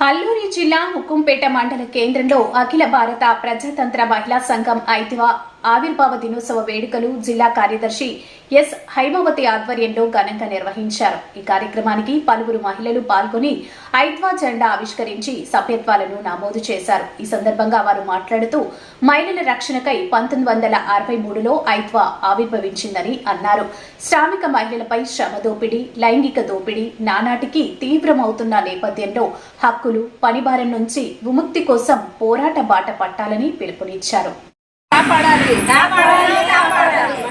అల్లూరి జిల్లా హుకుంపేట మండల కేంద్రంలో అఖిల భారత ప్రజాతంత్ర మహిళా సంఘం ఐదవ ఆవిర్భావ దినోత్సవ వేడుకలు జిల్లా కార్యదర్శి ఎస్. హైమవతి ఆధ్వర్యంలో ఘనంగా నిర్వహించారు. ఈ కార్యక్రమానికి పలువురు మహిళలు పాల్గొని ఐద్వా జెండా ఆవిష్కరించి సభ్యత్వాలను నమోదు చేశారు. ఈ సందర్భంగా వారు మాట్లాడుతూ మహిళల రక్షణకై పంతొమ్మిది వందల అరవై మూడులో ఐద్వా ఆవిర్భవించిందని అన్నారు. శ్రామిక మహిళలపై శ్రమ దోపిడీ లైంగిక దోపిడీ నానాటికి తీవ్రమవుతున్న నేపథ్యంలో హక్కులు పనిభారం నుంచి విముక్తి కోసం పోరాట బాట పట్టాలని పిలుపునిచ్చారు. కాపాడాలి. కాపాడాలి కాపాడాలి.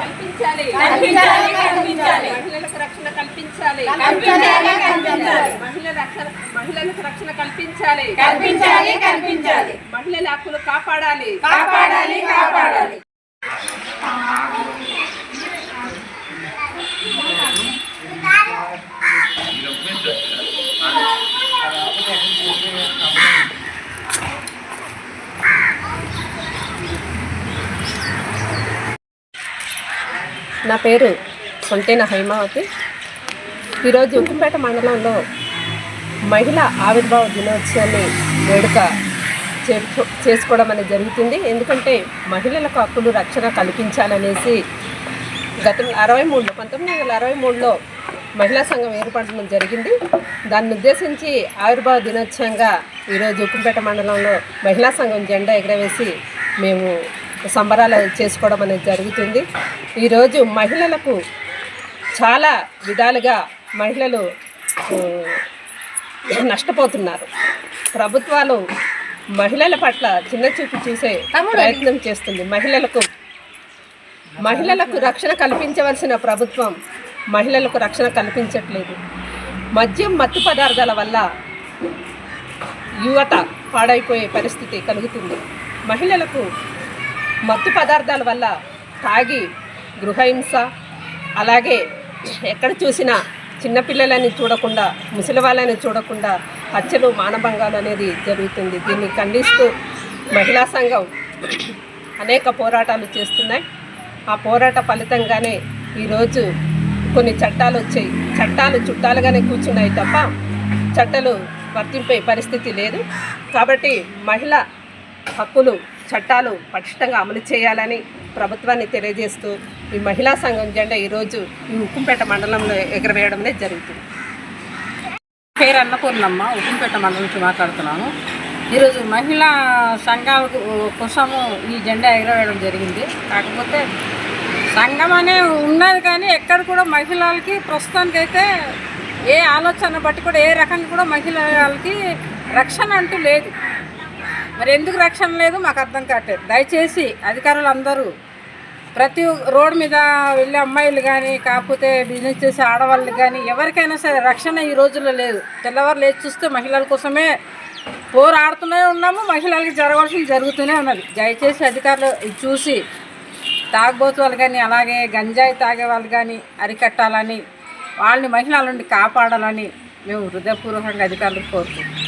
కల్పించాలి. కల్పించాలి మహిళలకు రక్షణ కల్పించాలి. కల్పించాలి, కల్పించాలి. మహిళల రక్షణ మహిళలకు రక్షణ కల్పించాలి. కల్పించాలి కల్పించాలి. మహిళల హక్కులు కాపాడాలి. కాపాడాలి కాపాడాలి. నా పేరు సొంటేన హైమావతి. ఈరోజు ఉక్కుంపేట మండలంలో మహిళా ఆవిర్భావ దినోత్సవాన్ని వేడుక చేసుకోవడం అనేది జరుగుతుంది. ఎందుకంటే మహిళలకు హక్కులు రక్షణ కల్పించాలనేసి గత అరవై మూడులో పంతొమ్మిది వందల అరవై మూడులో మహిళా సంఘం ఏర్పడడం జరిగింది. దాన్ని ఉద్దేశించి ఆవిర్భావ దినోత్సవంగా ఈరోజు ఉక్కుంపేట మండలంలో మహిళా సంఘం జెండా ఎగరవేసి మేము సంబరాలు చేసుకోవడం అనేది జరుగుతుంది. ఈరోజు మహిళలకు చాలా విధాలుగా మహిళలు నష్టపోతున్నారు. ప్రభుత్వాలు మహిళల పట్ల చిన్న చూపు చూసే ప్రయత్నం చేస్తుంది. మహిళలకు మహిళలకు రక్షణ కల్పించవలసిన ప్రభుత్వం మహిళలకు రక్షణ కల్పించట్లేదు. మద్యం మత్తు పదార్థాల వల్ల యువత పాడైపోయే పరిస్థితి కలుగుతుంది. మహిళలకు మత్తు పదార్థాల వల్ల తాగి గృహహింస అలాగే ఎక్కడ చూసినా చిన్నపిల్లలని చూడకుండా ముసలి వాళ్ళని చూడకుండా హత్యలు మానభంగాలు అనేది జరుగుతుంది. దీన్ని ఖండిస్తూ మహిళా సంఘం అనేక పోరాటాలు చేస్తున్నాయి. ఆ పోరాట ఫలితంగానే ఈరోజు కొన్ని చట్టాలు వచ్చాయి. చట్టాలు చుట్టాలుగానే కూర్చున్నాయి తప్ప చట్టాలు వర్తింపే పరిస్థితి లేదు. కాబట్టి మహిళ హక్కులు చట్టాలు పటిష్టంగా అమలు చేయాలని ప్రభుత్వాన్ని తెలియజేస్తూ ఈ మహిళా సంఘం జెండా ఈరోజు ఈ ఉక్కుంపేట మండలంలో ఎగరవేయడమే జరుగుతుంది. పేరు అన్నపూర్ణమ్మ ఉక్కుంపేట మండలం నుంచి మాట్లాడుతున్నాను ఈరోజు మహిళా సంఘాల కోసము ఈ జెండా ఎగరవేయడం జరిగింది. కాకపోతే సంఘం అనే ఉన్నది కానీ ఎక్కడ కూడా మహిళలకి ప్రస్తుతానికైతే ఏ ఆలోచన బట్టి కూడా ఏ రకంగా కూడా మహిళలకి రక్షణ అంటూ లేదు. మరి ఎందుకు రక్షణ లేదు? మాకు అర్థం కావట్లేదు. దయచేసి అధికారులు అందరూ ప్రతి రోడ్ మీద వెళ్ళే అమ్మాయిలు కానీ కాకపోతే బిజినెస్ చేసే ఆడవాళ్ళు కానీ ఎవరికైనా సరే రక్షణ ఈ రోజుల్లో లేదు. తెల్లవారు లేచి చూస్తే మహిళల కోసమే పోరాడుతూనే ఉన్నాము. మహిళలకి జరగవలసింది జరుగుతూనే ఉన్నది. దయచేసి అధికారులు చూసి తాగబోతు వాళ్ళు కానీ అలాగే గంజాయి తాగే వాళ్ళు కానీ అరికట్టాలని వాళ్ళని మహిళల నుండి కాపాడాలని మేము హృదయపూర్వకంగా అధికారులకు కోరుకుంటున్నాం.